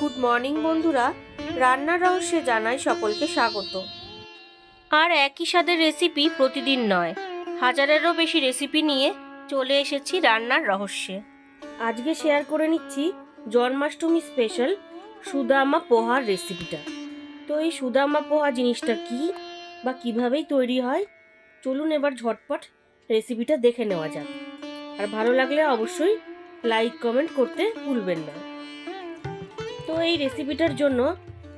Good morning, বন্ধুরা। রান্নার রহস্যে জানাই সকলকে স্বাগত। আর একই স্বাদের রেসিপি প্রতিদিন নয়, হাজারেরও বেশি রেসিপি নিয়ে চলে এসেছি রান্নার রহস্যে। আজকে শেয়ার করে নিচ্ছি জন্মাষ্টমী স্পেশাল সুদামা পোহার রেসিপিটা। তো এই সুদামা পোহা জিনিসটা কি বা কিভাবেই তৈরি হয়? চলুন এবার ঝটপট রেসিপিটা দেখে নেওয়া যাক। আর ভালো লাগলে অবশ্যই লাইক, কমেন্ট করতে ভুলবেন না। তো এই রেসিপিটার জন্য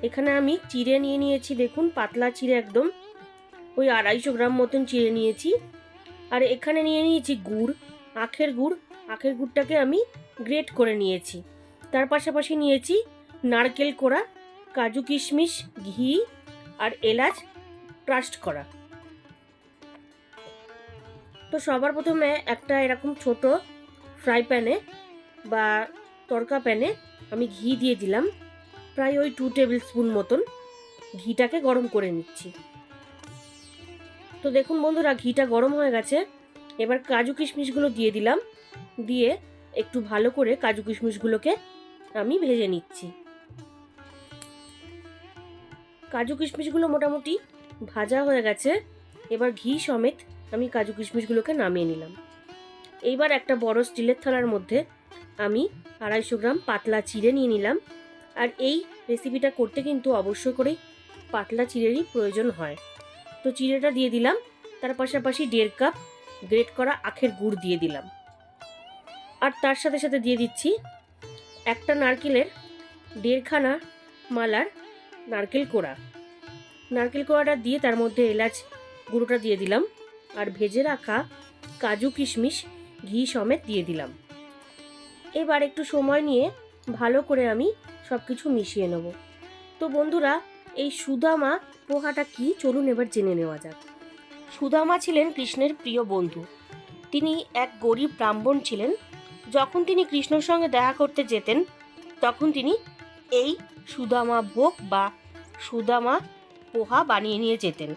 এখানে আমি চিড়ে নিয়ে নিয়েছি, দেখুন, পাতলা চিড়ে একদম। ওই আড়াইশো গ্রাম মতন চিড়ে নিয়েছি। আর এখানে নিয়ে নিয়েছি গুড়, আখের গুড়। আখের গুড়টাকে আমি গ্রেট করে নিয়েছি। তার পাশাপাশি নিয়েছি নারকেল কোড়া, কাজু কিশমিশ, ঘি আর এলাচ ট্রাস্ট করা। তো সবার প্রথমে একটা এরকম ছোট ফ্রাই প্যানে বা তড়কা প্যানে আমি ঘি দিয়ে দিলাম। প্রায় ওই টু টেবিল স্পুন মতন ঘিটাকে গরম করে নিচ্ছি। তো দেখুন বন্ধুরা, ঘিটা গরম হয়ে গেছে। এবার কাজু কিশমিশগুলো দিয়ে দিলাম। দিয়ে একটু ভালো করে কাজু কিশমিশগুলোকে আমি ভেজে নিচ্ছি। কাজু কিশমিশগুলো মোটামুটি ভাজা হয়ে গেছে। এবার ঘি সমেত আমি কাজু কিশমিশগুলোকে নামিয়ে নিলাম। এইবার একটা বড় স্টিলের থালার মধ্যে আমি আড়াইশো গ্রাম পাতলা চিড়ে নিয়ে নিলাম। আর এই রেসিপিটা করতে কিন্তু অবশ্যই করেই পাতলা চিড়েরই প্রয়োজন হয়। তো চিড়েটা দিয়ে দিলাম, তার পাশাপাশি দেড় কাপ গ্রেট করা আখের গুড় দিয়ে দিলাম। আর তার সাথে সাথে দিয়ে দিচ্ছি একটা নারকেলের দেড়খানা মালার নারকেল কোড়া। নারকেল কোড়াটা দিয়ে তার মধ্যে এলাচ গুঁড়োটা দিয়ে দিলাম। আর ভেজে রাখা কাজু কিশমিশ, ঘি সমেত দিয়ে দিলাম। এবার একটু সময় নিয়ে ভালো করে আমি সব কিছু মিশিয়ে নেব। তো বন্ধুরা, এই সুদামা পোহাটা কি? চলুন এবার জেনে নেওয়া যাক। সুদামা ছিলেন কৃষ্ণের প্রিয় বন্ধু। তিনি এক গরিব ব্রাহ্মণ ছিলেন। যখন তিনি কৃষ্ণর সঙ্গে দেখা করতে যেতেন, তখন তিনি এই সুদামা ভোগ বা সুদামা পোহা বানিয়ে নিয়ে যেতেন।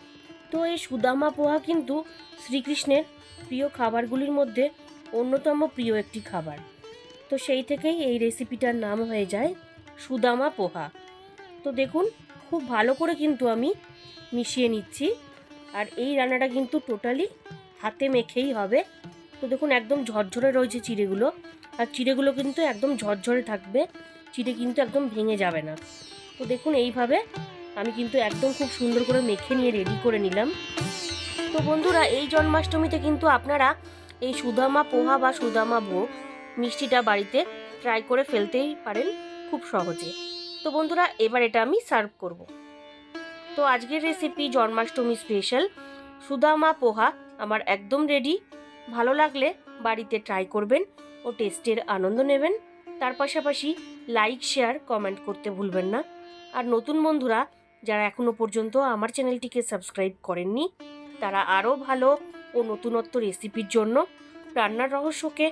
তো এই সুদামা পোহা কিন্তু শ্রীকৃষ্ণের প্রিয় খাবারগুলির মধ্যে অন্যতম প্রিয় একটি খাবার। তো সেই থেকেই এই রেসিপিটার নাম হয়ে যায় সুদামা পোহা। তো দেখুন, খুব ভালো করে কিন্তু আমি মিশিয়ে নিচ্ছি। আর এই রান্নাটা কিন্তু টোটালি হাতে মেখেই হবে। তো দেখুন, একদম ঝরঝরে রয়েছে চিড়েগুলো। আর চিড়েগুলো কিন্তু একদম ঝরঝরে থাকবে। চিড়ে কিন্তু একদম ভেঙে যাবে না। তো দেখুন, এইভাবে আমি কিন্তু একদম খুব সুন্দর করে মেখে নিয়ে রেডি করে নিলাম। তো বন্ধুরা, এই জন্মাষ্টমীতে কিন্তু আপনারা এই সুদামা পোহা বা সুদামা ভোগ মিষ্টিটা বাড়িতে ট্রাই করে ফেলতেই পারেন খুব সহজে। তো বন্ধুরা, এবার এটা আমি সার্ভ করব। তো আজকের রেসিপি জন্মাষ্টমী স্পেশাল সুদামা পোহা আমার একদম রেডি ভালো লাগলে বাড়িতে ট্রাই করবেন ও টেস্টের আনন্দ নেবেন। তার পাশাপাশি লাইক শেয়ার কমেন্ট করতে ভুলবেন না। আর নতুন বন্ধুরা, যারা এখনও পর্যন্ত আমার চ্যানেলটিকে সাবস্ক্রাইব করেননি, তারা আরও ভালো ও নতুনত্ব রেসিপির জন্য রান্নার রহস্যকে